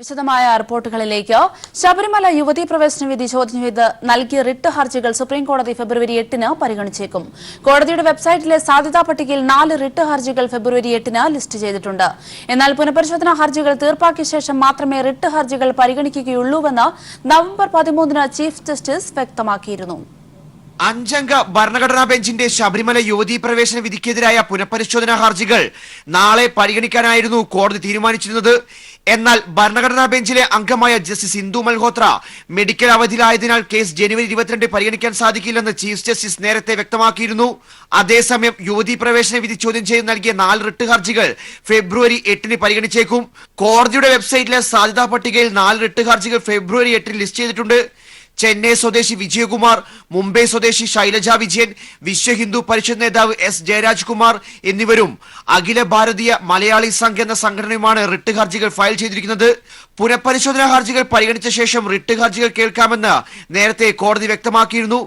വിശദമായ റിപ്പോർട്ടുകളിലേക്ക്. ശബരിമല യുവതീ പ്രവേശന വിധി ചോദ്യം ചെയ്ത് നൽകിയ റിട്ട് ഹർജികൾ സുപ്രീംകോടതി ഫെബ്രുവരി എട്ടിന് പരിഗണിച്ചേക്കും. കോടതിയുടെ വെബ്സൈറ്റിലെ സാധ്യതാ പട്ടികയിൽ നാല് റിട്ട് ഹർജികൾ ഫെബ്രുവരി എട്ടിന് ലിസ്റ്റ് ചെയ്തിട്ടുണ്ട്. എന്നാൽ പുനഃപരിശോധനാ ഹർജികൾ തീർപ്പാക്കിയ ശേഷം മാത്രമേ റിട്ട് ഹർജികൾ പരിഗണിക്കുകയുള്ളൂവെന്ന് നവംബർ പതിമൂന്നിന് ചീഫ് ജസ്റ്റിസ് വ്യക്തമാക്കിയിരുന്നു. അഞ്ചംഗ ഭരണഘടനാ ബെഞ്ചിന്റെ ശബരിമല യുവതീ പ്രവേശന വിധിക്കെതിരായ പുനഃപരിശോധനാ ഹർജികൾ നാളെ പരിഗണിക്കാനായിരുന്നു കോടതി തീരുമാനിച്ചിരുന്നത്. എന്നാൽ ഭരണഘടനാ ബെഞ്ചിലെ അംഗമായ ജസ്റ്റിസ് ഇന്ദു മൽഹോത്ര മെഡിക്കൽ അവധിയിലായതിനാൽ കേസ് ജനുവരി ഇരുപത്തിരണ്ട് പരിഗണിക്കാൻ സാധിക്കില്ലെന്ന് ചീഫ് ജസ്റ്റിസ് നേരത്തെ വ്യക്തമാക്കിയിരുന്നു. അതേസമയം യുവതീ പ്രവേശന വിധി ചോദ്യം ചെയ്ത് നൽകിയ നാല് റിട്ട് ഹർജികൾ ഫെബ്രുവരി എട്ടിന് പരിഗണിച്ചേക്കും. കോടതിയുടെ വെബ്സൈറ്റിലെ സാധ്യതാ പട്ടികയിൽ നാല് റിട്ട് ഹർജികൾ ഫെബ്രുവരി എട്ടിന് ലിസ്റ്റ് ചെയ്തിട്ടുണ്ട്. ചെന്നൈ സ്വദേശി വിജയകുമാർ മുംബൈ സ്വദേശി ശൈലജ വിജയൻ വിശ്വ ഹിന്ദു പരിഷത്ത് നേതാവ് എസ് ജയരാജ് കുമാർ എന്നിവരും അഖില ഭാരതീയ മലയാളി സംഘ് എന്ന സംഘടനയുമാണ് റിട്ട് ഹർജികൾ ഫയൽ ചെയ്തിരിക്കുന്നത്. പുനഃപരിശോധനാ ഹർജികൾ പരിഗണിച്ച ശേഷം റിട്ട് ഹർജികൾ കേൾക്കാമെന്ന് നേരത്തെ കോടതി വ്യക്തമാക്കിയിരുന്നു.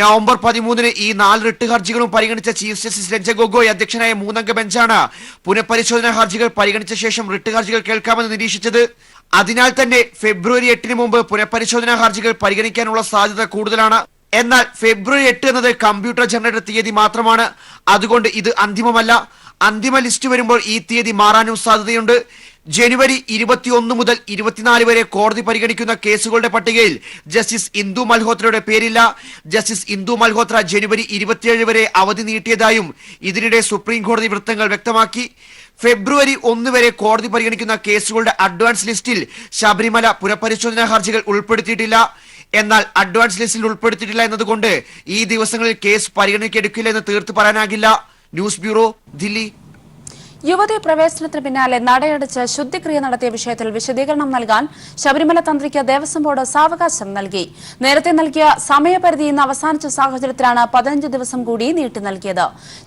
നവംബർ പതിമൂന്നിന് ഈ നാല് റിട്ട് ഹർജികളും പരിഗണിച്ച ചീഫ് ജസ്റ്റിസ് രഞ്ജൻ ഗൊഗോയ് അധ്യക്ഷനായ മൂന്നംഗ ബെഞ്ചാണ് പുനഃപരിശോധനാ ഹർജികൾ പരിഗണിച്ച ശേഷം റിട്ട് ഹർജികൾ കേൾക്കാമെന്ന് നിരീക്ഷിച്ചത്. അതിനാൽ തന്നെ ഫെബ്രുവരി എട്ടിന് മുമ്പ് പുനഃപരിശോധനാ ഹർജികൾ പരിഗണിക്കാനുള്ള സാധ്യത കൂടുതലാണ്. എന്നാൽ ഫെബ്രുവരി എട്ട് എന്നത് കമ്പ്യൂട്ടർ ജനറേറ്റഡ് തീയതി മാത്രമാണ്. അതുകൊണ്ട് ഇത് അന്തിമമല്ല. അന്തിമ ലിസ്റ്റ് വരുമ്പോൾ ഈ തീയതി മാറാനും സാധ്യതയുണ്ട്. ജനുവരി ഇരുപത്തിയൊന്ന് മുതൽ ഇരുപത്തിനാല് വരെ കോടതി പരിഗണിക്കുന്ന കേസുകളുടെ പട്ടികയിൽ ജസ്റ്റിസ് ഇന്ദു മൽഹോത്രയുടെ പേരില്ല. ജസ്റ്റിസ് ഇന്ദു മൽഹോത്ര ജനുവരി ഇരുപത്തിയേഴ് വരെ അവധി നീട്ടിയതായും ഇതിനിടെ സുപ്രീം കോടതി വൃത്തങ്ങൾ വ്യക്തമാക്കി. ഫെബ്രുവരി ഒന്ന് വരെ കോടതി പരിഗണിക്കുന്ന കേസുകളുടെ അഡ്വാൻസ് ലിസ്റ്റിൽ ശബരിമല പുനഃപരിശോധനാ ഹർജികൾ ഉൾപ്പെടുത്തിയിട്ടില്ല. എന്നാൽ അഡ്വാൻസ് ലിസ്റ്റിൽ ഉൾപ്പെടുത്തിയിട്ടില്ല എന്നതുകൊണ്ട് ഈ ദിവസങ്ങളിൽ കേസ് പരിഗണിക്കെടുക്കില്ല എന്ന് തീർത്ത് പറയാനാകില്ല. News bureau Delhi. യുവതി പ്രവേശനത്തിന് പിന്നാലെ നടയടച്ച് ശുദ്ധിക്രിയ നടത്തിയ വിഷയത്തിൽ വിശദീകരണം നൽകാൻ ശബരിമല തന്ത്രിക്ക് ദേവസ്വം ബോർഡ് സാവകാശം നൽകി. നേരത്തെ നൽകിയ സമയപരിധി ഇന്ന് അവസാനിച്ച സാഹചര്യത്തിലാണ് പതിനഞ്ച് ദിവസം കൂടി നീട്ടി നൽകിയത്.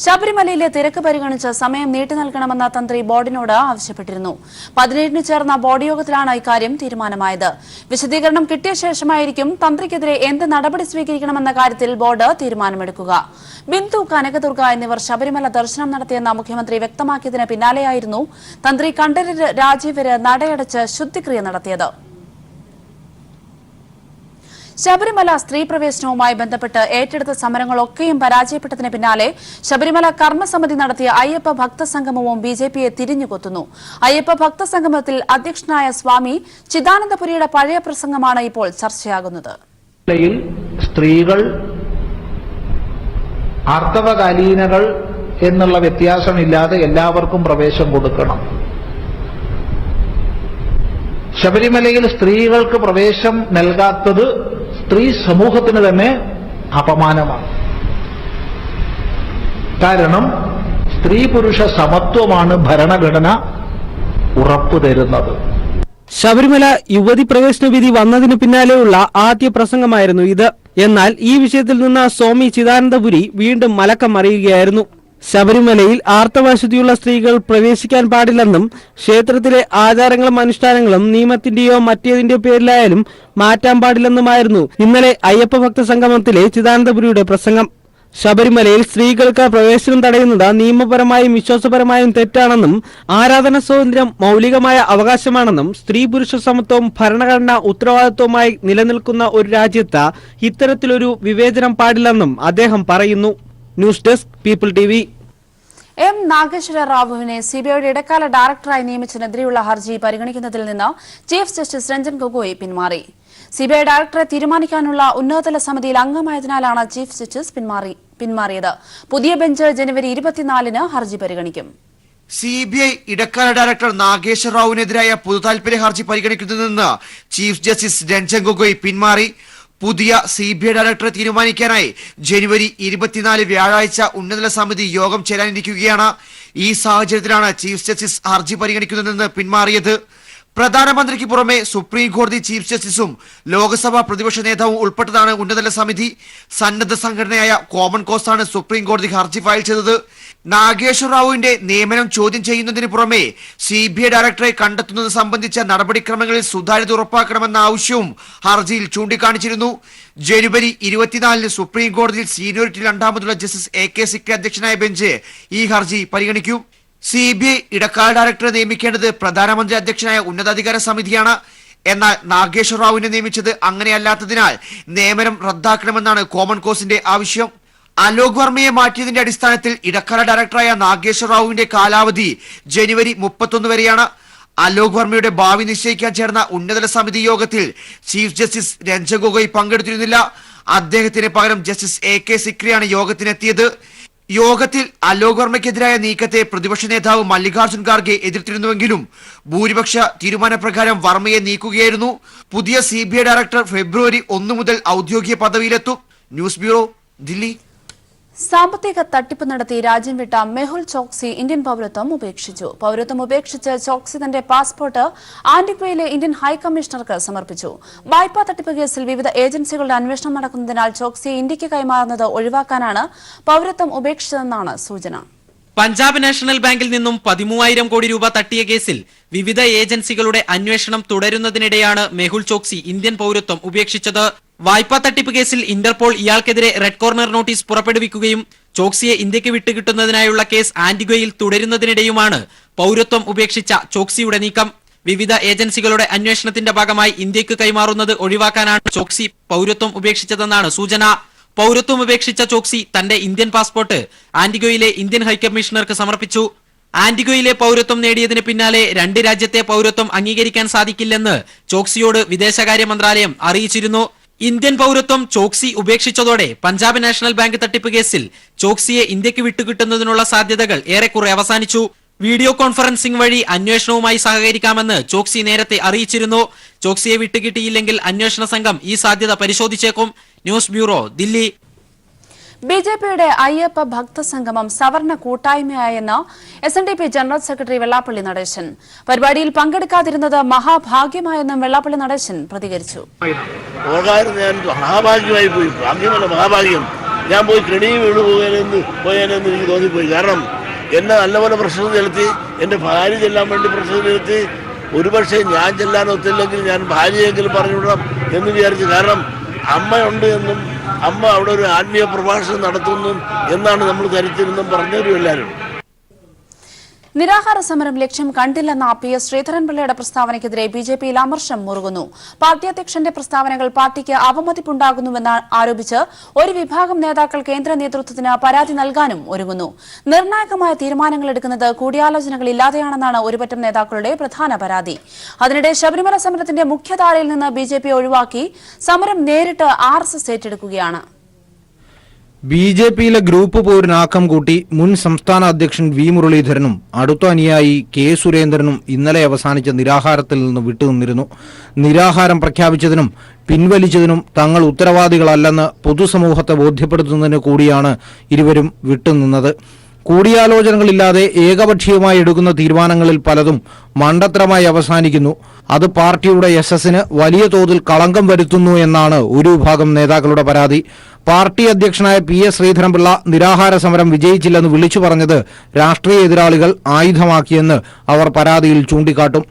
ശബരിമലയിലെ തിരക്ക് പരിഗണിച്ച് സമയം നീട്ടി നൽകണമെന്ന തന്ത്രി ബോർഡിനോട് ആവശ്യപ്പെട്ടിരുന്നു. പതിനേഴിന് ചേർന്ന ബോർഡ് യോഗത്തിലാണ് ഇക്കാര്യം തീരുമാനമായത്. വിശദീകരണം കിട്ടിയ ശേഷമായിരിക്കും തന്ത്രിക്കെതിരെ എന്ത് നടപടി സ്വീകരിക്കണമെന്ന കാര്യത്തിൽ ബോർഡ് തീരുമാനമെടുക്കുക. ബിന്ദു കനകദുർഗ എന്നിവർ ശബരിമല ദർശനം നടത്തിയെന്ന മുഖ്യമന്ത്രി വ്യക്തമാക്കിയതിന് പിന്നാലെയായിരുന്നു തന്ത്രി കണ്ഠരര് രാജീവര് നടയടച്ച് ശുദ്ധിക്രിയ നടത്തിയത്. ശബരിമല സ്ത്രീ പ്രവേശനവുമായി ബന്ധപ്പെട്ട് ഏറ്റെടുത്ത സമരങ്ങളൊക്കെയും പരാജയപ്പെട്ടതിന് പിന്നാലെ ശബരിമല കർമ്മസമിതി നടത്തിയ അയ്യപ്പ ഭക്തസംഗമവും ബി ജെ പിയെ തിരിഞ്ഞുകൊത്തുന്നു. അയ്യപ്പ ഭക്തസംഗമത്തിൽ അധ്യക്ഷനായ സ്വാമി ചിദാനന്ദപുരിയുടെ പഴയ പ്രസംഗമാണ് ഇപ്പോൾ ചർച്ചയാകുന്നത്. സ്ത്രീകൾ ആർത്തവകാലീനകൾ എന്നുള്ള വ്യത്യാസമില്ലാതെ എല്ലാവർക്കും പ്രവേശം കൊടുക്കണം. ശബരിമലയിൽ സ്ത്രീകൾക്ക് പ്രവേശം നൽകാത്തത് സ്ത്രീ സമൂഹത്തിന് തന്നെ അപമാനമാണ്. കാരണം സ്ത്രീ പുരുഷ സമത്വമാണ് ഭരണഘടന ഉറപ്പു തരുന്നത്. ശബരിമല യുവതി പ്രവേശന വിധി വന്നതിന് പിന്നാലെയുള്ള ആദ്യ പ്രസംഗമായിരുന്നു ഇത്. എന്നാൽ ഈ വിഷയത്തിൽ നിന്ന് സ്വാമി ചിദാനന്ദപുരി വീണ്ടും മലക്കം മറിയുകയായിരുന്നു ശബരിമലയിൽ ആർത്തവശുദ്ധിയുള്ള സ്ത്രീകൾ പ്രവേശിക്കാൻ പാടില്ലെന്നും ക്ഷേത്രത്തിലെ ആചാരങ്ങളും അനുഷ്ഠാനങ്ങളും നിയമത്തിന്റെയോ മറ്റേതിന്റെയോ പേരിലായാലും മാറ്റാൻ പാടില്ലെന്നുമായിരുന്നു ഇന്നലെ അയ്യപ്പ ഭക്ത സംഗമത്തിലെ ചിദാനന്ദപുരിയുടെ പ്രസംഗം. ശബരിമലയിൽ സ്ത്രീകൾക്ക് പ്രവേശനം തടയുന്നത് നിയമപരമായും വിശ്വാസപരമായും തെറ്റാണെന്നും ആരാധന സ്വാതന്ത്ര്യം മൗലികമായ അവകാശമാണെന്നും സ്ത്രീ പുരുഷ സമത്വവും ഭരണഘടനാ ഉത്തരവാദിത്വമായി നിലനിൽക്കുന്ന ഒരു രാജ്യത്ത് ഇത്തരത്തിലൊരു വിവേചനം പാടില്ലെന്നും അദ്ദേഹം പറയുന്നു. News desk People T M Nageswara റാവുവിനെ സിബിഐയുടെ ഇടക്കാല ഡയറക്ടറായി നിയമിച്ചതിനെതിരെയുള്ള ഹർജി പരിഗണിക്കുന്നതിൽ നിന്ന് ചീഫ് ജസ്റ്റിസ് രഞ്ജൻ ഗൊഗോയ് പിന്മാറി. സിബിഐ ഡയറക്ടറെ തീരുമാനിക്കാനുള്ള ഉന്നതതല സമിതിയിൽ അംഗമായതിനാലാണ് ചീഫ് ജസ്റ്റിസ് പിന്മാറി പിന്മാറിയത്. പുതിയ ബെഞ്ച് ജനുവരി ഇരുപത്തിനാലിന് ഹർജി പരിഗണിക്കും. സി ബി ഐ ഇടക്കാല ഡയറക്ടർ നാഗേശ്വർ റാവുവിനെതിരായ പൊതുതാൽപര്യ ഹർജി പരിഗണിക്കുന്നതിൽ നിന്ന് ചീഫ് ജസ്റ്റിസ് രഞ്ജൻ ഗൊഗോയ് പിന്മാറി. പുതിയ സി ബി ഐ ഡയറക്ടറെ തീരുമാനിക്കാനായി ജനുവരി ഇരുപത്തിനാല് വ്യാഴാഴ്ച ഉന്നതതല സമിതി യോഗം ചേരാനിരിക്കുകയാണ്. ഈ സാഹചര്യത്തിലാണ് ചീഫ് ജസ്റ്റിസ് ഹർജി പരിഗണിക്കുന്നതെന്ന് പിന്മാറിയത്. പ്രധാനമന്ത്രിക്ക് പുറമെ സുപ്രീം കോടതി ചീഫ് ജസ്റ്റിസും ലോക്സഭാ പ്രതിപക്ഷ നേതാവും ഉൾപ്പെട്ടതാണ് ഉന്നതതല സമിതി. സന്നദ്ധ സംഘടനയായ കോമൺ കോസ്റ്റാണ് സുപ്രീം കോടതി ഹർജി ഫയൽ ചെയ്തത്. നാഗേശ്വർ റാവുവിന്റെ നിയമനം ചോദ്യം ചെയ്യുന്നതിന് പുറമെ സി ബി ഐ ഡയറക്ടറെ കണ്ടെത്തുന്നത് സംബന്ധിച്ച നടപടിക്രമങ്ങളിൽ സുതാര്യത ഉറപ്പാക്കണമെന്ന ആവശ്യവും ഹർജിയിൽ ചൂണ്ടിക്കാണിച്ചിരുന്നു. ജനുവരി ഇരുപത്തിനാലിന് സുപ്രീം കോടതിയിൽ സീനിയോറിറ്റി രണ്ടാമതുള്ള ജസ്റ്റിസ് എ കെ സിക്രി അധ്യക്ഷനായ ബെഞ്ച് ഈ ഹർജി പരിഗണിക്കും. സി ബി ഐ ഇടക്കാല ഡയറക്ടറെ നിയമിക്കേണ്ടത് പ്രധാനമന്ത്രി അധ്യക്ഷനായ ഉന്നതാധികാര സമിതിയാണ്. എന്നാൽ നാഗേശ്വർ റാവുവിനെ നിയമിച്ചത് അങ്ങനെയല്ലാത്തതിനാൽ നിയമനം റദ്ദാക്കണമെന്നാണ് കോമൺ കോസിന്റെ ആവശ്യം. അലോക് വർമ്മയെ മാറ്റിയതിന്റെ അടിസ്ഥാനത്തിൽ ഇടക്കാല ഡയറക്ടറായ നാഗേശ്വർ റാവുവിന്റെ കാലാവധി ജനുവരി മുപ്പത്തൊന്ന് വരെയാണ്. അലോക് വർമ്മയുടെ ഭാവി നിശ്ചയിക്കാൻ ചേർന്ന ഉന്നതല സമിതി യോഗത്തിൽ ചീഫ് ജസ്റ്റിസ് രഞ്ജൻ ഗൊഗോയ് പങ്കെടുത്തിരുന്നില്ല. അദ്ദേഹത്തിന് പകരം ജസ്റ്റിസ് എ കെ സിക്രിയാണ് യോഗത്തിനെത്തിയത്. യോഗത്തിൽ അലോക് വർമ്മയ്ക്കെതിരായ നീക്കത്തെ പ്രതിപക്ഷ നേതാവ് മല്ലികാർജുൻ ഖാർഗെ എതിർത്തിരുന്നുവെങ്കിലും ഭൂരിപക്ഷ തീരുമാനപ്രകാരം വർമ്മയെ നീക്കുകയായിരുന്നു. പുതിയ സി ഡയറക്ടർ ഫെബ്രുവരി ഒന്ന് മുതൽ ഔദ്യോഗിക പദവിയിലെത്തും. News bureau Delhi. സാമ്പത്തിക തട്ടിപ്പ് നടത്തി രാജ്യം വിട്ട മെഹുൽ ചോക്സി ഇന്ത്യൻ പൌരത്വം ഉപേക്ഷിച്ചു. പൌരത്വം ഉപേക്ഷിച്ച് ചോക്സി തന്റെ പാസ്പോർട്ട് ആന്റിഗ്വയിലെ ഇന്ത്യൻ ഹൈക്കമ്മീഷണർക്ക് സമർപ്പിച്ചു. വായ്പാ തട്ടിപ്പ് കേസിൽ വിവിധ ഏജൻസികളുടെ അന്വേഷണം നടക്കുന്നതിനാൽ ചോക്സിയെ ഇന്ത്യയ്ക്ക് കൈമാറുന്നത് ഒഴിവാക്കാനാണ് പൌരത്വം ഉപേക്ഷിച്ചതെന്നാണ് സൂചന. പഞ്ചാബ് നാഷണൽ ബാങ്കിൽ നിന്നും പതിമൂവായിരം കോടി രൂപ തട്ടിയ കേസിൽ വിവിധ ഏജൻസികളുടെ അന്വേഷണം തുടരുന്നതിനിടെയാണ് മെഹുൽ ചോക്സി ഇന്ത്യൻ പൌരത്വം ഉപേക്ഷിച്ചത്. വായ്പാ തട്ടിപ്പ് കേസിൽ ഇന്റർപോൾ ഇയാൾക്കെതിരെ റെഡ് കോർണർ നോട്ടീസ് പുറപ്പെടുവിക്കുകയും ചോക്സിയെ ഇന്ത്യയ്ക്ക് വിട്ടുകിട്ടുന്നതിനായുള്ള കേസ് ആന്റിഗ്വയിൽ തുടരുന്നതിനിടെയുമാണ് പൌരത്വം ഉപേക്ഷിച്ച ചോക്സിയുടെ നീക്കം. വിവിധ ഏജൻസികളുടെ അന്വേഷണത്തിന്റെ ഭാഗമായി ഇന്ത്യയ്ക്ക് കൈമാറുന്നത് ഒഴിവാക്കാനാണ് ചോക്സി പൌരത്വം ഉപേക്ഷിച്ചതെന്നാണ് സൂചന. പൌരത്വം ഉപേക്ഷിച്ച ചോക്സി തന്റെ ഇന്ത്യൻ പാസ്പോർട്ട് ആന്റിഗോയിലെ ഇന്ത്യൻ ഹൈക്കമ്മീഷണർക്ക് സമർപ്പിച്ചു. ആന്റിഗോയിലെ പൌരത്വം നേടിയതിന് പിന്നാലെ രണ്ട് രാജ്യത്തെ പൌരത്വം അംഗീകരിക്കാൻ സാധിക്കില്ലെന്ന് ചോക്സിയോട് വിദേശകാര്യ മന്ത്രാലയം അറിയിച്ചിരുന്നു. ഇന്ത്യൻ പൌരത്വം ചോക്സി ഉപേക്ഷിച്ചതോടെ പഞ്ചാബ് നാഷണൽ ബാങ്ക് തട്ടിപ്പ് കേസിൽ ചോക്സിയെ ഇന്ത്യയ്ക്ക് വിട്ടുകിട്ടുന്നതിനുള്ള സാധ്യതകൾ ഏറെക്കുറെ അവസാനിച്ചു. വീഡിയോ കോൺഫറൻസിംഗ് വഴി അന്വേഷണവുമായി സഹകരിക്കാമെന്ന് ചോക്സി നേരത്തെ അറിയിച്ചിരുന്നു. ചോക്സിയെ വിട്ടുകിട്ടിയില്ലെങ്കിൽ അന്വേഷണ സംഘം ഈ സാധ്യത പരിശോധിച്ചേക്കും. News bureau Delhi. B J പിയുടെ അയ്യപ്പ ഭക്തസംഗമം സവർണ കൂട്ടായ്മയായെന്ന് S N D P general secretary Vellappally Natesan. പരിപാടിയിൽ പങ്കെടുക്കാതിരുന്നത് മഹാഭാഗ്യമായെന്നും വെള്ളാപ്പള്ളി നടേശൻ പ്രതികരിച്ചു. മഹാഭാഗ്യമായി പോയി. ഭാഗ്യമല്ല മഹാഭാഗ്യം. ഞാൻ പോയി കെണി വീണ് പോയാനെന്ന് എനിക്ക് തോന്നിപ്പോയി. കാരണം എന്നെ നല്ലപോലെ പ്രശ്നം ചെലുത്തി എന്റെ ഭാര്യ ചെല്ലാൻ വേണ്ടി പ്രശ്നം ചെലുത്തി ഒരുപക്ഷെ ഞാൻ ചെല്ലാൻ ഒത്തില്ലെങ്കിൽ ഞാൻ ഭാര്യയെങ്കിലും പറഞ്ഞുവിടണം എന്ന് വിചാരിച്ചു. കാരണം അമ്മയുണ്ട് എന്നും അമ്മ അവിടെ ഒരു ആത്മീയ പ്രഭാഷണം നടത്തുന്നു എന്നാണ് നമ്മൾ ധരിച്ചിരുന്നും പറഞ്ഞവരും എല്ലാവരും. നിരാഹാര സമരം ലക്ഷ്യം കണ്ടില്ലെന്ന പി എസ് ശ്രീധരൻപിള്ളയുടെ പ്രസ്താവനയ്ക്കെതിരെ ബി ജെ അമർഷം മുറുകുന്നു. പാർട്ടി അധ്യക്ഷന്റെ പ്രസ്താവനകൾ പാർട്ടിക്ക് അവമതിപ്പുണ്ടാകുന്നുവെന്ന് ആരോപിച്ച് ഒരു വിഭാഗം നേതാക്കൾ കേന്ദ്ര നേതൃത്വത്തിന് പരാതി നൽകാനും ഒരുങ്ങുന്നു. നിർണായകമായ തീരുമാനങ്ങൾ എടുക്കുന്നത് കൂടിയാലോചനകളില്ലാതെയാണെന്നാണ് ഒരുപറ്റം നേതാക്കളുടെ പ്രധാന പരാതി. അതിനിടെ ശബരിമല സമരത്തിന്റെ മുഖ്യധാരയിൽ നിന്ന് ബിജെപി ഒഴിവാക്കി സമരം നേരിട്ട് ആർ എസ് എസ് ഏറ്റെടുക്കുകയാണ്. ബി ജെ പിയിലെ ഗ്രൂപ്പ് പോരിനാക്കം കൂട്ടി മുൻ സംസ്ഥാന അധ്യക്ഷൻ വി മുരളീധരനും അടുത്ത അനുയായി കെ സുരേന്ദ്രനും ഇന്നലെ അവസാനിച്ച നിരാഹാരത്തിൽ നിന്ന് വിട്ടുനിന്നിരുന്നു. നിരാഹാരം പ്രഖ്യാപിച്ചതിനും പിൻവലിച്ചതിനും തങ്ങൾ ഉത്തരവാദികളല്ലെന്ന് പൊതുസമൂഹത്തെ ബോധ്യപ്പെടുത്തുന്നതിന് കൂടിയാണ് ഇരുവരും വിട്ടുനിന്നത്. കൂടിയാലോചനകളില്ലാതെ ഏകപക്ഷീയമായി എടുക്കുന്ന തീരുമാനങ്ങളിൽ പലതും മണ്ടത്തരമായി അവസാനിക്കുന്നു. അത് പാർട്ടിയുടെ യശസ്സിന് വലിയ തോതിൽ കളങ്കം വരുത്തുന്നു എന്നാണ് ഒരു വിഭാഗം നേതാക്കളുടെ പരാതി. പാർട്ടി അധ്യക്ഷനായ പി എസ് ശ്രീധരൻപിള്ള നിരാഹാര സമരം വിജയിച്ചില്ലെന്ന് വിളിച്ചു പറഞ്ഞത് രാഷ്ട്രീയ എതിരാളികൾ ആയുധമാക്കിയെന്ന് അവർ പരാതിയിൽ ചൂണ്ടിക്കാട്ടും.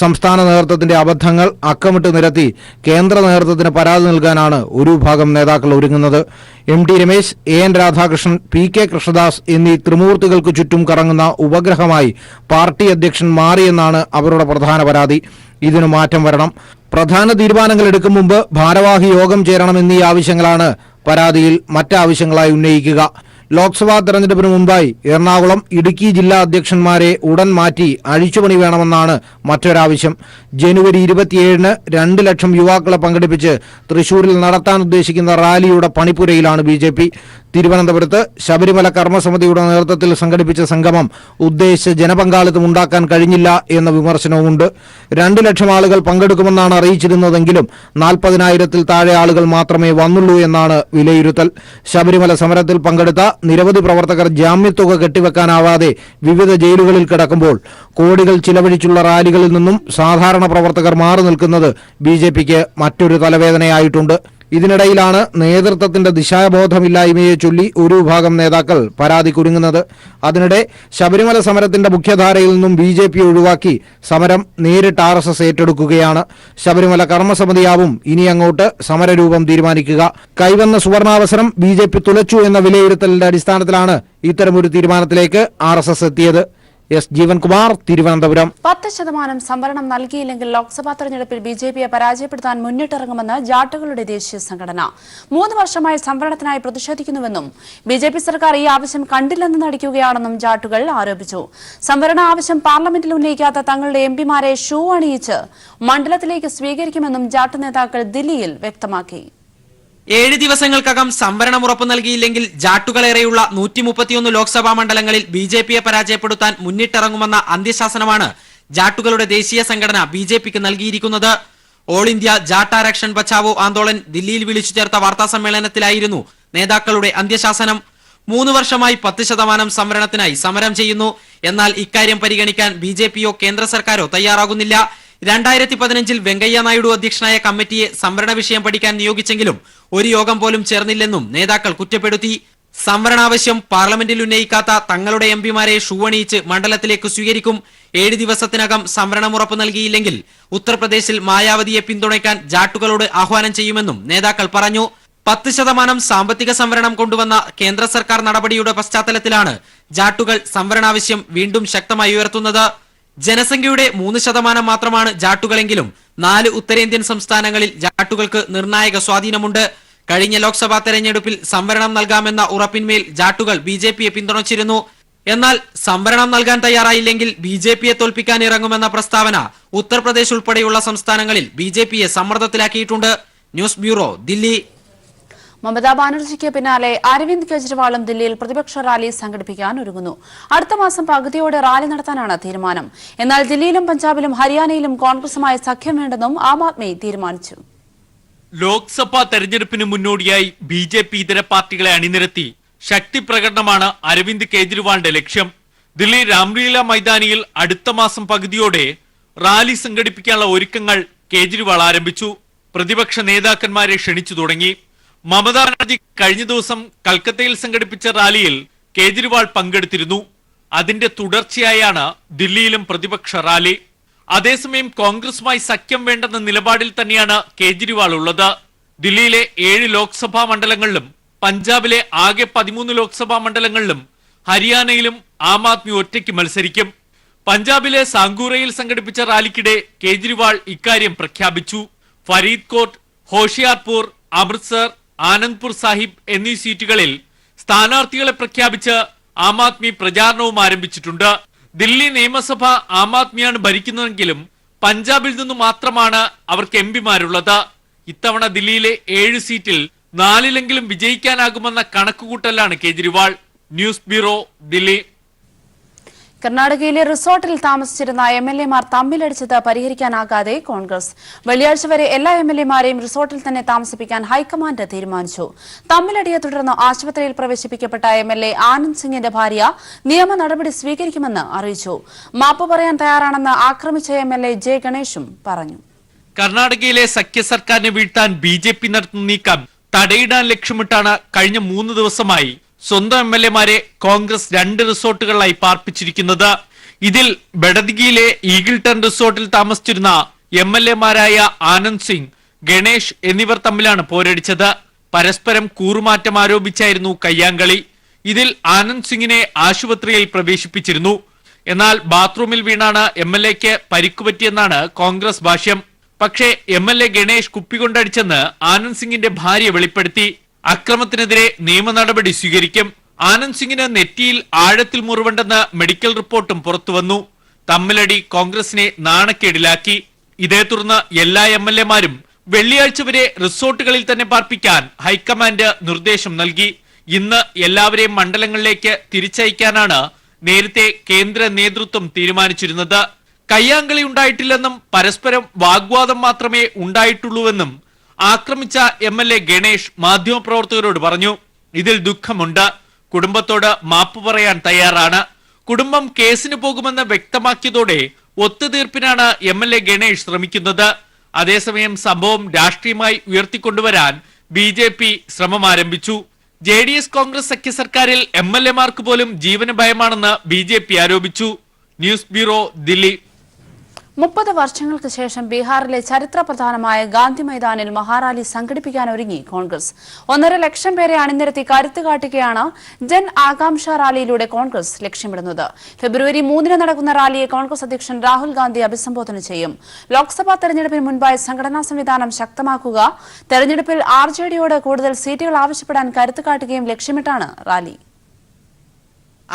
സംസ്ഥാന നേതൃത്വത്തിന്റെ അബദ്ധങ്ങൾ അക്കമിട്ട് നിരത്തി കേന്ദ്ര നേതൃത്വത്തിന് പരാതി നൽകാനാണ് ഒരു വിഭാഗം നേതാക്കൾ ഒരുങ്ങുന്നത്. M T Ramesh A N Radhakrishnan P K Krishnadas എന്നീ ത്രിമൂർത്തികൾക്ക് ചുറ്റും കറങ്ങുന്ന ഉപഗ്രഹമായി പാർട്ടി അധ്യക്ഷൻ മാറിയെന്നാണ് അവരുടെ പ്രധാന പരാതി. ഇതിനു മാറ്റം വരണം. പ്രധാന തീരുമാനങ്ങൾ എടുക്കും മുമ്പ് ഭാരവാഹി യോഗം ചേരണം എന്നീ ആവശ്യങ്ങളാണ് പരാതിയിൽ മറ്റാവശ്യങ്ങളായി ഉന്നയിക്കുക. ലോക്സഭാ തെരഞ്ഞെടുപ്പിന് മുമ്പായി എറണാകുളം ഇടുക്കി ജില്ലാ അധ്യക്ഷന്മാരെ ഉടൻ മാറ്റി അഴിച്ചുപണി വേണമെന്നാണ് മറ്റൊരാവശ്യം. ജനുവരി ഇരുപത്തിയേഴിന് രണ്ട് ലക്ഷം യുവാക്കളെ പങ്കെടുപ്പിച്ച് തൃശൂരിൽ നടത്താൻ ഉദ്ദേശിക്കുന്ന റാലിയുടെ പണിപ്പുരയിലാണ് ബി തിരുവനന്തപുരത്ത് ശബരിമല കർമ്മസമിതിയുടെ നേതൃത്വത്തിൽ സംഘടിപ്പിച്ച സംഗമം ഉദ്ദേശിച്ച ജനപങ്കാളിത്തം ഉണ്ടാക്കാൻ കഴിഞ്ഞില്ല എന്ന വിമർശനവുമുണ്ട്. രണ്ട് ലക്ഷം ആളുകൾ പങ്കെടുക്കുമെന്നാണ് അറിയിച്ചിരുന്നതെങ്കിലും നാൽപ്പതിനായിരത്തിൽ താഴെ ആളുകൾ മാത്രമേ വന്നുള്ളൂ എന്നാണ് വിലയിരുത്തൽ. ശബരിമല സമരത്തിൽ പങ്കെടുത്ത നിരവധി പ്രവർത്തകർ ജാമ്യത്തുക കെട്ടിവെക്കാനാവാതെ വിവിധ ജയിലുകളിൽ കിടക്കുമ്പോൾ കോടികൾ ചിലവഴിച്ചുള്ള റാലികളിൽ നിന്നും സാധാരണ പ്രവർത്തകർ മാറി നിൽക്കുന്നത് ബിജെപിക്ക് മറ്റൊരു തലവേദനയായിട്ടുണ്ട്. ഇതിനിടയിലാണ് നേതൃത്വത്തിന്റെ ദിശാബോധമില്ലായ്മയെ ചൊല്ലി ഒരു വിഭാഗം നേതാക്കൾ പരാതി കുരുങ്ങുന്നത്. അതിനിടെ ശബരിമല സമരത്തിന്റെ മുഖ്യധാരയിൽ നിന്നും ബി ജെ പി ഒഴിവാക്കി സമരം നേരിട്ട് ആർ എസ് എസ് ഏറ്റെടുക്കുകയാണ്. ശബരിമല കർമ്മസമിതിയാവും ഇനി അങ്ങോട്ട് സമരരൂപം തീരുമാനിക്കുക. കൈവന്ന സുവർണാവസരം ബി ജെ പി തുലച്ചു എന്ന വിലയിരുത്തലിന്റെ അടിസ്ഥാനത്തിലാണ് ഇത്തരമൊരു തീരുമാനത്തിലേക്ക് ആർ എസ് എസ് എത്തിയത്. എസ് ജീവൻകുമാർ തിരുവനന്തപുരം. പത്ത് ശതമാനം സംവരണം നൽകിയില്ലെങ്കിൽ ലോക്സഭാ തെരഞ്ഞെടുപ്പിൽ ബി ജെ പിയെ പരാജയപ്പെടുത്താൻ മുന്നിട്ടിറങ്ങുമെന്ന് ജാട്ടുകളുടെ ദേശീയ സംഘടന. മൂന്ന് വർഷമായി സംവരണത്തിനായി പ്രതിഷേധിക്കുന്നുവെന്നും ബി ജെ പി സർക്കാർ ഈ ആവശ്യം കണ്ടില്ലെന്ന് നടിക്കുകയാണെന്നും ജാട്ടുകൾ ആരോപിച്ചു. സംവരണ ആവശ്യം പാർലമെന്റിൽ ഉന്നയിക്കാത്ത തങ്ങളുടെ എം പിമാരെ ഷൂ അണിയിച്ച് മണ്ഡലത്തിലേക്ക് സ്വീകരിക്കുമെന്നും ജാട്ടു നേതാക്കൾ ദില്ലിയിൽ വ്യക്തമാക്കി. ഏഴ് ദിവസങ്ങൾക്കകം സംവരണം ഉറപ്പു നൽകിയില്ലെങ്കിൽ ജാട്ടുകളേറെയുള്ള നൂറ്റി മുപ്പത്തിയൊന്ന് ലോക്സഭാ മണ്ഡലങ്ങളിൽ ബി ജെ പിയെ പരാജയപ്പെടുത്താൻ മുന്നിട്ടിറങ്ങുമെന്ന അന്ത്യശാസനമാണ് ജാട്ടുകളുടെ ദേശീയ സംഘടന ബി ജെ പിക്ക് നൽകിയിരിക്കുന്നത്. ഓൾ ഇന്ത്യ ജാട്ട് ആരക്ഷൻ ബച്ചാവോ ആന്തോളൻ ദില്ലിയിൽ വിളിച്ചു ചേർത്ത വാർത്താ സമ്മേളനത്തിലായിരുന്നു നേതാക്കളുടെ അന്ത്യശാസനം. മൂന്ന് വർഷമായി പത്ത് ശതമാനം സംവരണത്തിനായി സമരം ചെയ്യുന്നു. എന്നാൽ ഇക്കാര്യം പരിഗണിക്കാൻ ബി ജെ പിയോ കേന്ദ്ര സർക്കാരോ തയ്യാറാകുന്നില്ല. രണ്ടായിരത്തി പതിനഞ്ചിൽ വെങ്കയ്യ നായിഡു അധ്യക്ഷനായ കമ്മിറ്റിയെ സംവരണ വിഷയം പഠിക്കാൻ നിയോഗിച്ചെങ്കിലും ഒരു യോഗം പോലും ചേർന്നില്ലെന്നും നേതാക്കൾ കുറ്റപ്പെടുത്തി. സംവരണാവശ്യം പാർലമെന്റിൽ ഉന്നയിക്കാത്ത തങ്ങളുടെ എം പിമാരെ ഷൂവണിയിച്ച് മണ്ഡലത്തിലേക്ക് സ്വീകരിക്കും. ഏഴ് ദിവസത്തിനകം സംവരണം ഉറപ്പു നൽകിയില്ലെങ്കിൽ ഉത്തർപ്രദേശിൽ മായാവതിയെ പിന്തുണയ്ക്കാൻ ജാട്ടുകളോട് ആഹ്വാനം ചെയ്യുമെന്നും നേതാക്കൾ പറഞ്ഞു. പത്ത് ശതമാനം സാമ്പത്തിക സംവരണം കൊണ്ടുവന്ന കേന്ദ്ര സർക്കാർ നടപടിയുടെ പശ്ചാത്തലത്തിലാണ് ജാട്ടുകൾ സംവരണാവശ്യം വീണ്ടും ശക്തമായി ഉയർത്തുന്നത്. ജനസംഖ്യയുടെ മൂന്ന് ശതമാനം മാത്രമാണ് ജാട്ടുകളെങ്കിലും. നാല് ഉത്തരേന്ത്യൻ സംസ്ഥാനങ്ങളിൽ ജാട്ടുകൾക്ക് നിർണായക സ്വാധീനമുണ്ട്. കഴിഞ്ഞ ലോക്സഭാ തെരഞ്ഞെടുപ്പിൽ സംവരണം നൽകാമെന്ന ഉറപ്പിന്മേൽ ജാട്ടുകൾ ബി ജെ പിയെ പിന്തുണച്ചിരുന്നു. എന്നാൽ സംവരണം നൽകാൻ തയ്യാറായില്ലെങ്കിൽ ബി ജെ പിയെ തോൽപ്പിക്കാൻ ഇറങ്ങുമെന്ന പ്രസ്താവന ഉത്തർപ്രദേശ് ഉൾപ്പെടെയുള്ള സംസ്ഥാനങ്ങളിൽ ബി ജെ പിയെ സമ്മർദ്ദത്തിലാക്കിയിട്ടുണ്ട്. News bureau Delhi. മമതാ ബാനർജിക്ക് പിന്നാലെ അരവിന്ദ് കെജ്രിവാളും ദില്ലിയിൽ പ്രതിപക്ഷ റാലി സംഘടിപ്പിക്കാൻ ഒരുങ്ങുന്നു. അടുത്ത മാസം പകുതിയോടെ റാലി നടത്താനാണ് തീരുമാനം. എന്നാൽ ദില്ലിയിലും പഞ്ചാബിലും ഹരിയാനയിലും കോൺഗ്രസുമായി സഖ്യം വേണ്ടെന്നും ആം ആദ്മി തീരുമാനിച്ചു. ലോക്സഭാ തെരഞ്ഞെടുപ്പിന് മുന്നോടിയായി ബി ജെ പി ഇതര പാർട്ടികളെ അണിനിരത്തി ശക്തി പ്രകടനമാണ് അരവിന്ദ് കെജ്രിവാളിന്റെ ലക്ഷ്യം. ദില്ലി രാംലീല മൈതാനിയിൽ അടുത്ത മാസം പകുതിയോടെ റാലി സംഘടിപ്പിക്കാനുള്ള ഒരുക്കങ്ങൾ കേജ്രിവാൾ ആരംഭിച്ചു. പ്രതിപക്ഷ നേതാക്കന്മാരെ ക്ഷണിച്ചു തുടങ്ങി. മമതാ ബാനർജി കഴിഞ്ഞ ദിവസം കൽക്കത്തയിൽ സംഘടിപ്പിച്ച റാലിയിൽ കേജ്രിവാൾ പങ്കെടുത്തിരുന്നു. അതിന്റെ തുടർച്ചയായാണ് ദില്ലിയിലും പ്രതിപക്ഷ റാലി. അതേസമയം കോൺഗ്രസുമായി സഖ്യം വേണ്ടെന്ന നിലപാടിൽ തന്നെയാണ് കേജ്രിവാൾ ഉള്ളത്. ദില്ലിയിലെ ഏഴ് ലോക്സഭാ മണ്ഡലങ്ങളിലും പഞ്ചാബിലെ ആകെ പതിമൂന്ന് ലോക്സഭാ മണ്ഡലങ്ങളിലും ഹരിയാനയിലും ആം ആദ്മി ഒറ്റയ്ക്ക് മത്സരിക്കും. പഞ്ചാബിലെ സാങ്കൂറയിൽ സംഘടിപ്പിച്ച റാലിക്കിടെ കേജ്രിവാൾ ഇക്കാര്യം പ്രഖ്യാപിച്ചു. ഫരീദ്കോട്ട് ഹോഷിയാർപൂർ അമൃത്സർ ആനന്ദ്പൂർ സാഹിബ് എന്നീ സീറ്റുകളിൽ സ്ഥാനാർത്ഥികളെ പ്രഖ്യാപിച്ച് ആം ആദ്മി പ്രചാരണവും ആരംഭിച്ചിട്ടുണ്ട്. ദില്ലി നിയമസഭ ആം ആദ്മിയാണ് ഭരിക്കുന്നതെങ്കിലും പഞ്ചാബിൽ നിന്നു മാത്രമാണ് അവർക്ക് എം പിമാരുള്ളത്. ഇത്തവണ ദില്ലിയിലെ ഏഴ് സീറ്റിൽ നാലിലെങ്കിലും വിജയിക്കാനാകുമെന്ന കണക്കുകൂട്ടലാണ് കേജ്രിവാൾ. News bureau Delhi. കർണാടകയിലെ റിസോർട്ടിൽ താമസിച്ചിരുന്ന എം എൽ എമാർ തമ്മിലടിച്ചത് പരിഹരിക്കാനാകാതെ കോൺഗ്രസ്. വെള്ളിയാഴ്ച വരെ എല്ലാ എം എൽ എമാരെയും റിസോർട്ടിൽ തന്നെ താമസിപ്പിക്കാൻ ഹൈക്കമാൻഡ് തീരുമാനിച്ചു. തമ്മിലടിയെ തുടർന്ന് ആശുപത്രിയിൽ പ്രവേശിപ്പിക്കപ്പെട്ട എം എൽ എ ആനന്ദ് സിംഗിന്റെ ഭാര്യ നിയമ നടപടി സ്വീകരിക്കുമെന്ന് അറിയിച്ചു. മാപ്പ് പറയാൻ തയ്യാറാണെന്ന് ആക്രമിച്ച എം എൽ എ ജെ ഗണേഷും പറഞ്ഞു. കർണാടകയിലെ സഖ്യ സർക്കാരിനെ വീഴ്ത്താൻ ബി ജെ പി നടത്തുന്ന നീക്കം തടയിടാൻ ലക്ഷ്യമിട്ടാണ് കഴിഞ്ഞ മൂന്ന് ദിവസമായി. സ്വന്തം എം എൽ എമാരെ കോൺഗ്രസ് രണ്ട് റിസോർട്ടുകളിലായി പാർപ്പിച്ചിരിക്കുന്നത്. ഇതിൽ ബെഡദ്ഗിയിലെ ഈഗിൾട്ടൺ റിസോർട്ടിൽ താമസിച്ചിരുന്ന എം എൽ എമാരായ ആനന്ദ് സിംഗ് ഗണേഷ് എന്നിവർ തമ്മിലാണ് പോരടിച്ചത്. പരസ്പരം കൂറുമാറ്റം ആരോപിച്ചായിരുന്നു കയ്യാങ്കളി. ഇതിൽ ആനന്ദ് സിംഗിനെ ആശുപത്രിയിൽ പ്രവേശിപ്പിച്ചിരുന്നു. എന്നാൽ ബാത്റൂമിൽ വീണാണ് എം എൽ എക്ക് പരിക്കുപറ്റിയെന്നാണ് കോൺഗ്രസ് ഭാഷ്യം. പക്ഷേ എം എൽ എ ഗണേഷ് കുപ്പികൊണ്ടടിച്ചെന്ന് ആനന്ദ് സിംഗിന്റെ ഭാര്യ വെളിപ്പെടുത്തി. അക്രമത്തിനെതിരെ നിയമ നടപടി സ്വീകരിക്കും. ആനന്ദ് സിംഗിന് നെറ്റിയിൽ ആഴത്തിൽ മുറിവുണ്ടെന്ന് മെഡിക്കൽ റിപ്പോർട്ടും പുറത്തുവന്നു. തമ്മിലടി കോൺഗ്രസിനെ നാണക്കേടിലാക്കി. ഇതേ തുടർന്ന് എല്ലാ എം എൽ എമാരും വെള്ളിയാഴ്ച വരെ റിസോർട്ടുകളിൽ തന്നെ പാർപ്പിക്കാൻ ഹൈക്കമാൻഡ് നിർദ്ദേശം നൽകി. ഇന്ന് എല്ലാവരെയും മണ്ഡലങ്ങളിലേക്ക് തിരിച്ചയക്കാനാണ് നേരത്തെ കേന്ദ്ര നേതൃത്വം തീരുമാനിച്ചിരുന്നത്. കയ്യാങ്കളി ഉണ്ടായിട്ടില്ലെന്നും പരസ്പരം വാഗ്വാദം മാത്രമേ ഉണ്ടായിട്ടുള്ളൂവെന്നും ആക്രമിച്ച എം എൽ എ ഗണേഷ് മാധ്യമപ്രവർത്തകരോട് പറഞ്ഞു ഇതിൽ ദുഃഖമുണ്ട്. കുടുംബത്തോട് മാപ്പ് പറയാൻ തയ്യാറാണ്. കുടുംബം കേസിന് പോകുമെന്ന് വ്യക്തമാക്കിയതോടെ ഒത്തുതീർപ്പിനാണ് എം എൽ എ ഗണേഷ് ശ്രമിക്കുന്നത്. അതേസമയം സംഭവം രാഷ്ട്രീയമായി ഉയർത്തിക്കൊണ്ടുവരാൻ ബി ജെ പി ശ്രമം ആരംഭിച്ചു ജെ ഡി എസ് കോൺഗ്രസ് സഖ്യ സർക്കാരിൽ എം എൽ എമാർക്ക് പോലും ജീവന് ഭയമാണെന്ന് ബി ജെ പി ആരോപിച്ചു. News bureau Delhi. മുപ്പത് വർഷങ്ങൾക്ക് ശേഷം ബീഹാറിലെ ചരിത്ര പ്രധാനമായ ഗാന്ധി മൈതാനിൽ മഹാറാലി സംഘടിപ്പിക്കാനൊരുങ്ങി കോൺഗ്രസ്. ഒന്നര ലക്ഷം പേരെ അണിനിരത്തി കരുത്ത് കാട്ടുകയാണ് ജൻ ആകാംക്ഷ റാലിയിലൂടെ കോൺഗ്രസ് ലക്ഷ്യമിടുന്നത്. ഫെബ്രുവരി മൂന്നിന് നടക്കുന്ന റാലിയെ കോൺഗ്രസ് അധ്യക്ഷൻ രാഹുൽ ഗാന്ധി അഭിസംബോധന ചെയ്യും. ലോക്സഭാ തെരഞ്ഞെടുപ്പിന് മുൻപായി സംഘടനാ സംവിധാനം ശക്തമാക്കുക തെരഞ്ഞെടുപ്പിൽ ആർ കൂടുതൽ സീറ്റുകൾ ആവശ്യപ്പെടാൻ കരുത്ത് കാട്ടുകയും ലക്ഷ്യമിട്ടാണ് റാലി.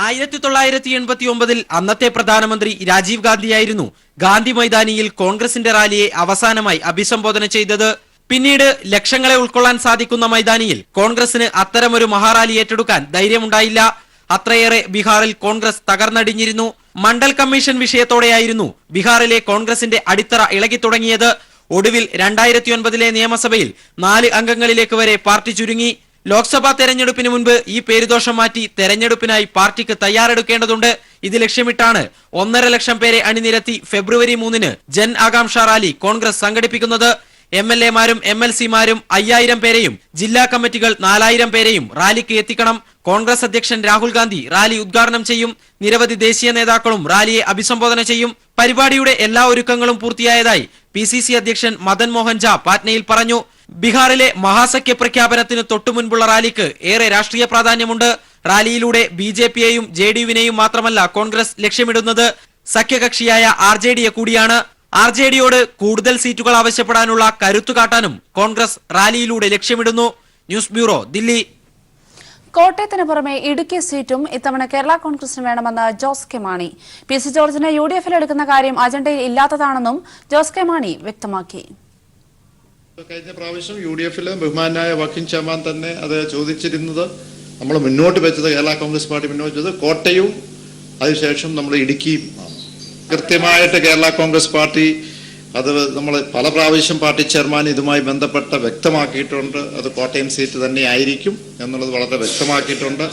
ആയിരത്തി തൊള്ളായിരത്തി എൺപത്തി ഒമ്പതിൽ അന്നത്തെ പ്രധാനമന്ത്രി രാജീവ് ഗാന്ധിയായിരുന്നു. ഗാന്ധി മൈതാനിയിൽ കോൺഗ്രസിന്റെ റാലിയെ അവസാനമായി അഭിസംബോധന ചെയ്തത്. പിന്നീട് ലക്ഷങ്ങളെ ഉൾക്കൊള്ളാൻ സാധിക്കുന്ന മൈതാനിയിൽ കോൺഗ്രസിന് അത്തരമൊരു മഹാറാലി ഏറ്റെടുക്കാൻ ധൈര്യമുണ്ടായില്ല. അത്രയേറെ ബീഹാറിൽ കോൺഗ്രസ് തകർന്നടിഞ്ഞിരുന്നു. മണ്ഡൽ കമ്മീഷൻ വിഷയത്തോടെയായിരുന്നു ബീഹാറിലെ കോൺഗ്രസിന്റെ അടിത്തറ ഇളകി തുടങ്ങിയത് ഒടുവിൽ രണ്ടായിരത്തി ഒൻപതിലെ നിയമസഭയിൽ നാല് അംഗങ്ങളിലേക്ക് വരെ പാർട്ടി ചുരുങ്ങി. ലോക്സഭാ തെരഞ്ഞെടുപ്പിന് മുൻപ് ഈ പേരുദോഷം മാറ്റി തെരഞ്ഞെടുപ്പിനായി പാർട്ടിക്ക് തയ്യാറെടുക്കേണ്ടതുണ്ട്. ഇത് ലക്ഷ്യമിട്ടാണ് ഒന്നര ലക്ഷം പേരെ അണിനിരത്തി ഫെബ്രുവരി മൂന്നിന് ജൻ ആകാംക്ഷ റാലി കോൺഗ്രസ് സംഘടിപ്പിക്കുന്നത്. എം എൽ എമാരും എം എൽ സിമാരും അയ്യായിരം പേരെയും ജില്ലാ കമ്മിറ്റികൾ നാലായിരം പേരെയും റാലിക്ക് എത്തിക്കണം. കോൺഗ്രസ് അധ്യക്ഷൻ രാഹുൽ ഗാന്ധി റാലി ഉദ്ഘാടനം ചെയ്യും. നിരവധി ദേശീയ നേതാക്കളും റാലിയെ അഭിസംബോധന ചെയ്യും. പരിപാടിയുടെ എല്ലാ ഒരുക്കങ്ങളും പൂർത്തിയായതായി പി സി സി അധ്യക്ഷൻ മദൻ മോഹൻ ഝാ പാറ്റ്നയിൽ പറഞ്ഞു. ബീഹാറിലെ മഹാസഖ്യ പ്രഖ്യാപനത്തിന് തൊട്ടുമുൻപുള്ള റാലിക്ക് ഏറെ രാഷ്ട്രീയ പ്രാധാന്യമുണ്ട്. റാലിയിലൂടെ ബി ജെ പിയെയും ജെ ഡി യുവിനെയും മാത്രമല്ല കോൺഗ്രസ് ലക്ഷ്യമിടുന്നത്. സഖ്യകക്ഷിയായ ആർ ജെ ഡിയെ കൂടിയാണ്. ആർ ജെ ഡിയോട് കൂടുതൽ സീറ്റുകൾ ആവശ്യപ്പെടാനുള്ള കരുത്തു കാട്ടാനും കോൺഗ്രസ് റാലിയിലൂടെ ലക്ഷ്യമിടുന്നു. News bureau Delhi. കോട്ടയത്തിന് പുറമെ ഇടുക്കി സീറ്റും ഇത്തവണ കേരള കോൺഗ്രസിന് വേണമെന്ന് Jose K Mani. P C ജോർജിനെ യു ഡി എഫിൽ എടുക്കുന്ന കാര്യം അജണ്ടയിൽ ഇല്ലാത്തതാണെന്നും ജോസ് കെ മാണി വ്യക്തമാക്കി. കഴിഞ്ഞ പ്രാവശ്യം യു ഡി എഫിൽ ബഹുമാനായ വക്കീം ചമാൻ തന്നെ അത് ചോദിച്ചിരുന്നത് നമ്മൾ മുന്നോട്ട് വെച്ചത് കേരള കോൺഗ്രസ് പാർട്ടി മുന്നോട്ട് വെച്ചത് കോട്ടയവും അതിനുശേഷം നമ്മൾ ഇടുക്കിയും. കൃത്യമായിട്ട് കേരള കോൺഗ്രസ് പാർട്ടി അത് നമ്മൾ പല പ്രാവശ്യം പാർട്ടി ചെയർമാൻ ഇതുമായി ബന്ധപ്പെട്ട വ്യക്തമാക്കിയിട്ടുണ്ട്. അത് കോട്ടയം സീറ്റ് തന്നെ ആയിരിക്കും എന്നുള്ളത് വളരെ വ്യക്തമാക്കിയിട്ടുണ്ട്.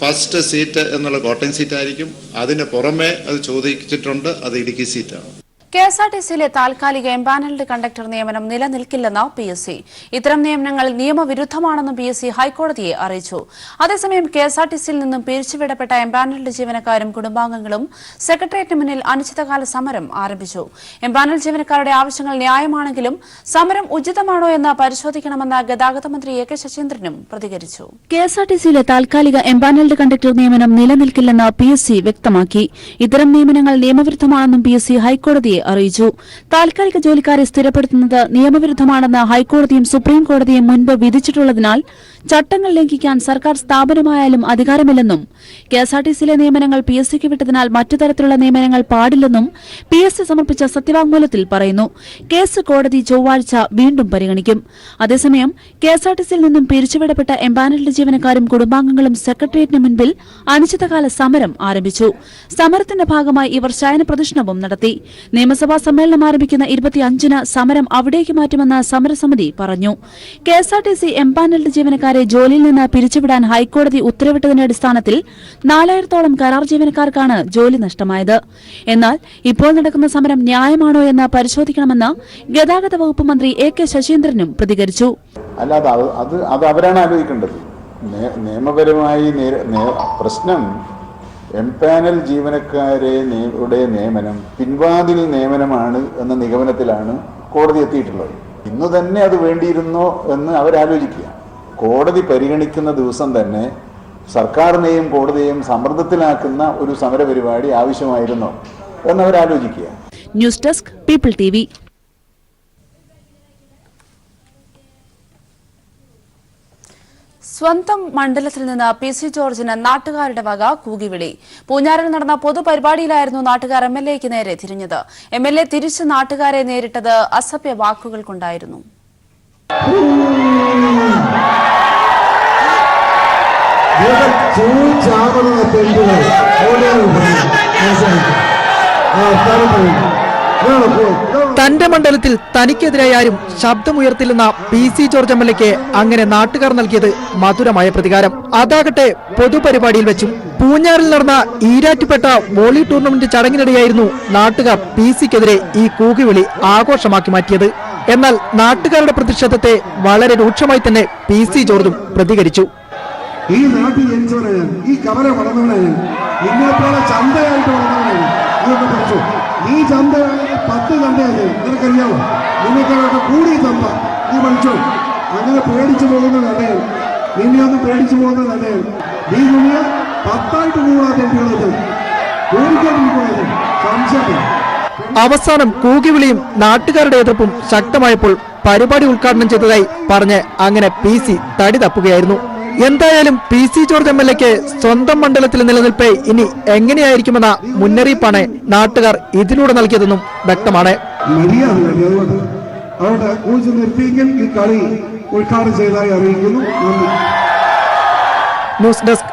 ഫസ്റ്റ് സീറ്റ് എന്നുള്ള കോട്ടയം സീറ്റ് ആയിരിക്കും. അതിന് പുറമെ അത് ചോദിച്ചിട്ടുണ്ട്. അത് ഇടുക്കി സീറ്റാണ് കെ എസ് ആർ ടി സിയിലെ താൽക്കാലിക എംപാനൽഡ് കണ്ടക്ടർ നിയമനം നിലനിൽക്കില്ലെന്ന് പി എസ് സി. ഇത്തരം നിയമനങ്ങൾ നിയമവിരുദ്ധമാണെന്നും പി എസ് സി ഹൈക്കോടതിയെ അറിയിച്ചു. അതേസമയം കെ എസ് ആർ ടി സിയിൽ നിന്നും പിരിച്ചുവിടപ്പെട്ട എംപാനൽഡ് ജീവനക്കാരും കുടുംബാംഗങ്ങളും സെക്രട്ടേറിയറ്റിന് മുന്നിൽ അനിശ്ചിതകാല സമരം ആരംഭിച്ചു. എംപാനൽ ജീവനക്കാരുടെ ആവശ്യങ്ങൾ ന്യായമാണെങ്കിലും സമരം ഉചിതമാണോ എന്ന് പരിശോധിക്കണമെന്ന് ഗതാഗത മന്ത്രി എ കെ ശശീന്ദ്രനും പ്രതികരിച്ചു. കെ എസ് ആർ ടി സിയിലെ താൽക്കാലിക എംപാനൽഡ് കണ്ടക്ടർ നിയമനം നിലനിൽക്കില്ലെന്ന് പി എസ് സി വ്യക്തമാക്കി. ഇത്തരം നിയമനങ്ങൾ നിയമവിരുദ്ധമാണെന്നും പി എസ് സി ഹൈക്കോടതിയെ അറിയിച്ചു. താൽക്കാലിക ജോലിക്കാരെ സ്ഥിരപ്പെടുത്തുന്നത് നിയമവിരുദ്ധമാണെന്ന് ഹൈക്കോടതിയും സുപ്രീംകോടതിയും മുൻപ് വിധിച്ചിട്ടുള്ളതിനാൽ ചട്ടങ്ങൾ ലംഘിക്കാൻ സർക്കാർ സ്ഥാപനമായാലും അധികാരമില്ലെന്നും കെ എസ് ആർ ടി സിയിലെ നിയമനങ്ങൾ പി എസ് സിക്ക് വിട്ടതിനാൽ മറ്റു തരത്തിലുള്ള നിയമനങ്ങൾ പാടില്ലെന്നും പി എസ് സി സമർപ്പിച്ച സത്യവാങ്മൂലത്തിൽ പറയുന്നു. കേസ് കോടതി ചൊവ്വാഴ്ച വീണ്ടും പരിഗണിക്കും. അതേസമയം കെ എസ് ആർ ടി സിയിൽ നിന്നും പിരിച്ചുവിടപ്പെട്ട എംപാനൽഡ് ജീവനക്കാരും കുടുംബാംഗങ്ങളും സെക്രട്ടേറിയറ്റിന് മുൻപിൽ അനിശ്ചിതകാല സമരം ആരംഭിച്ചു. സമരത്തിന്റെ ഭാഗമായി ഇവർ ശയന പ്രദർശനവും നടത്തി. നിയമസഭാ സമ്മേളനം ആരംഭിക്കുന്ന ഇരുപത്തിയഞ്ചിന് സമരം അവിടേക്ക് മാറ്റുമെന്ന് സമരസമിതി പറഞ്ഞു. K S R T C empanelled ജീവനക്കാരെ ജോലിയിൽ നിന്ന് പിരിച്ചുവിടാൻ ഹൈക്കോടതി ഉത്തരവിട്ടതിന്റെ അടിസ്ഥാനത്തിൽ നാലായിരത്തോളം കരാർ ജീവനക്കാർക്കാണ് ജോലി നഷ്ടമായത്. എന്നാൽ ഇപ്പോൾ നടക്കുന്ന സമരം ന്യായമാണോ എന്ന് പരിശോധിക്കണമെന്ന് ഗതാഗത വകുപ്പ് മന്ത്രി എ കെ ശശീന്ദ്രനും പ്രതികരിച്ചു. അല്ലാതെ അത് അവരാണ് നിയമപരമായി പ്രശ്നം എംപാനൽ ജീവനക്കാരെ യുടെ നിയമനം പിൻവാതിൽ നിയമനമാണ് എന്ന നിഗമനത്തിലാണ് കോടതി എത്തിയിട്ടുള്ളത്. ഇന്ന് തന്നെ അത് വേണ്ടിയിരുന്നോ എന്ന് അവരാലോചിക്കുക. കോടതി പരിഗണിക്കുന്ന ദിവസം തന്നെ സർക്കാരിനെയും കോടതിയെയും സമ്മർദ്ദത്തിലാക്കുന്ന ഒരു സമരപരിപാടി ആവശ്യമായിരുന്നോ? എന്നവരാലോചിക്കുക. News desk People T V. സ്വന്തം മണ്ഡലത്തിൽ നിന്ന് പി സി ജോർജിന് നാട്ടുകാരുടെ വക കൂകിവിളി. പൂഞ്ഞാറിൽ നടന്ന പൊതുപരിപാടിയിലായിരുന്നു നാട്ടുകാർ എം എൽ എക്ക് നേരെ തിരിഞ്ഞത്. എം എൽ എ തിരിച്ച് നാട്ടുകാരെ നേരിട്ടത് അസഭ്യ വാക്കുകൾ കൊണ്ടായിരുന്നു തന്റെ മണ്ഡലത്തിൽ തനിക്കെതിരായി ആരും ശബ്ദമുയർത്തില്ലെന്ന P C George M L എക്ക് അങ്ങനെ നാട്ടുകാർ നൽകിയത് മധുരമായ പ്രതികാരം. അതാകട്ടെ പൊതുപരിപാടിയിൽ വെച്ചും പൂഞ്ഞാറിൽ നടന്ന ഈരാറ്റുപേട്ട വോളി ടൂർണമെന്റ് ചടങ്ങിനിടെയായിരുന്നു നാട്ടുകാർ പി സിക്കെതിരെ ഈ കൂകിവിളി ആഘോഷമാക്കി മാറ്റിയത്. എന്നാൽ നാട്ടുകാരുടെ പ്രതിഷേധത്തെ വളരെ രൂക്ഷമായി തന്നെ പി സി ജോർജും പ്രതികരിച്ചു. ഈ നാട്ടിൽ ജനിച്ചവനാണ് ഞാൻ ഈ കവല വളർന്നവനാണ് ഞാൻ നിന്നെപ്പോലെ ചന്തയായിട്ട് വളർന്നവനാണ് ഇതൊക്കെ പഠിച്ചു. ഈ ചന്തയാണെങ്കിൽ പത്ത് ചന്തയല്ലേ? നിനക്കറിയാമോ നിങ്ങൾക്കവരുടെ കൂടി ചന്ത നീ പഠിച്ചു. അങ്ങനെ പേടിച്ചു പോകുന്ന കഥകൾ നിന്നെ ഒന്ന് പേടിച്ചു പോകുന്ന കഥകൾ നീ ദുനിയ പത്തായിട്ട് കൂടാതെ കുട്ടികളത് കൂടിക്കൊണ്ടിരിക്കുന്നത് സംശയമില്ല. അവസാനം കൂകിവിളിയും നാട്ടുകാരുടെ എതിർപ്പും ശക്തമായപ്പോൾ പരിപാടി ഉദ്ഘാടനം ചെയ്തതായി പറഞ്ഞ് അങ്ങനെ പി സി തടി തപ്പുകയായിരുന്നു. എന്തായാലും P C George M L എക്ക് സ്വന്തം മണ്ഡലത്തിൽ നിലനിൽപ്പ് ഇനി എങ്ങനെയായിരിക്കുമെന്ന മുന്നറിയിപ്പാണ് നാട്ടുകാർ ഇതിലൂടെ നൽകിയതെന്നും വ്യക്തമാണ്. നിർത്തിയെങ്കിൽ ഈ കളി ഉദ്ഘാടനം ചെയ്തതായി അറിയിക്കുന്നു. ന്യൂസ് ഡെസ്ക്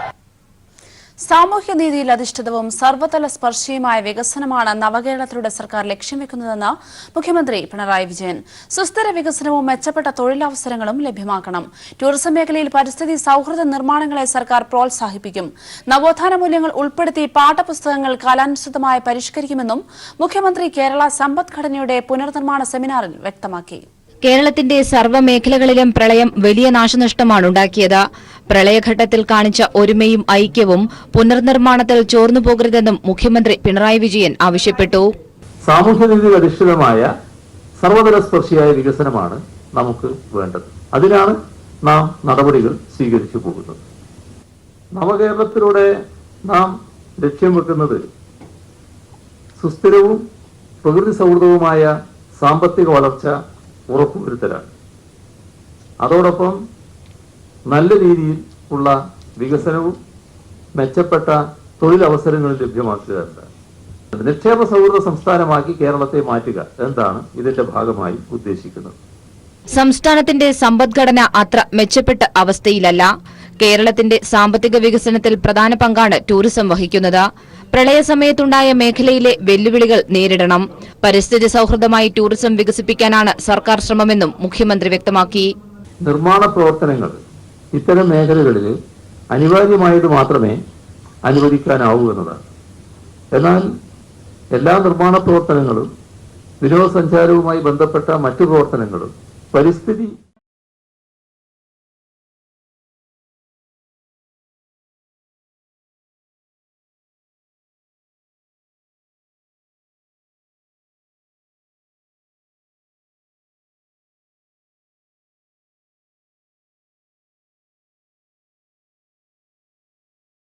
സാമൂഹ്യനീതിയിൽ അധിഷ്ഠിതവും സർവതല സ്പർശിയുമായ വികസനമാണ് നവകേരളത്തിലൂടെ സർക്കാർ ലക്ഷ്യം വെക്കുന്നതെന്ന് മുഖ്യമന്ത്രി പിണറായി വിജയൻ. സുസ്ഥിര വികസനവും മെച്ചപ്പെട്ട തൊഴിലവസരങ്ങളും ലഭ്യമാക്കണം. ടൂറിസം മേഖലയിൽ പരിസ്ഥിതി സൌഹൃദ നിർമ്മാണങ്ങളെ സർക്കാർ പ്രോത്സാഹിപ്പിക്കും. നവോത്ഥാന മൂല്യങ്ങൾ ഉൾപ്പെടുത്തി പാഠപുസ്തകങ്ങൾ കാലാനുസൃതമായി പരിഷ്കരിക്കുമെന്നും മുഖ്യമന്ത്രി കേരള സമ്പദ്ഘടനയുടെ പുനർനിർമ്മാണ സെമിനാറിൽ വ്യക്തമാക്കി. കേരളത്തിന്റെ സർവമേഖലകളിലും പ്രളയം വലിയ നാശനഷ്ടമാണ് ഉണ്ടാക്കിയത് പ്രളയഘട്ടത്തിൽ കാണിച്ച ഒരുമയും ഐക്യവും പുനർനിർമ്മാണത്തിൽ ചോർന്നു പോകരുതെന്നും മുഖ്യമന്ത്രി പിണറായി വിജയൻ ആവശ്യപ്പെട്ടു. സാമൂഹ്യനീതി അധിഷ്ഠിതമായ സർവതല സ്പർശിയായ വികസനമാണ് നമുക്ക് വേണ്ടത്. അതിനാണ് നാം നടപടികൾ സ്വീകരിച്ചു പോകുന്നത്. നവകേരളത്തിലൂടെ നാം ലക്ഷ്യം വെക്കുന്നത് സുസ്ഥിരവും പ്രകൃതി സൗഹൃദവുമായ സാമ്പത്തിക വളർച്ച ഉറപ്പുവരുത്തലാണ് അതോടൊപ്പം നല്ല രീതിയിൽ ഉള്ള വികസനവും മെച്ചപ്പെട്ട തൊഴിലവസരങ്ങൾ ലഭ്യമാക്കുക എന്നതാണ് നിക്ഷേപ സൗഹൃദ സംസ്ഥാനമാക്കി കേരളത്തെ മാറ്റുക എന്താണ് ഇതിന്റെ ഭാഗമായി ഉദ്ദേശിക്കുന്നത്. സംസ്ഥാനത്തിന്റെ സമ്പദ്ഘടന അത്ര മെച്ചപ്പെട്ട അവസ്ഥയിലല്ല. കേരളത്തിന്റെ സാമ്പത്തിക വികസനത്തിൽ പ്രധാന പങ്കാണ് ടൂറിസം വഹിക്കുന്നത്. പ്രളയസമയത്തുണ്ടായ മേഖലയിലെ വെല്ലുവിളികൾ നേരിടണം. പരിസ്ഥിതി സൗഹൃദമായി ടൂറിസം വികസിപ്പിക്കാനാണ് സർക്കാർ ശ്രമമെന്നും മുഖ്യമന്ത്രി വ്യക്തമാക്കി. നിർമ്മാണ പ്രവർത്തനങ്ങൾ ഇത്തരം മേഖലകളിൽ അനിവാര്യമായത് മാത്രമേ അനുവദിക്കാനാവൂ എന്നതാണ്. എന്നാൽ എല്ലാ നിർമ്മാണ പ്രവർത്തനങ്ങളും വിനോദസഞ്ചാരവുമായി ബന്ധപ്പെട്ട മറ്റു പ്രവർത്തനങ്ങളും പരിസ്ഥിതി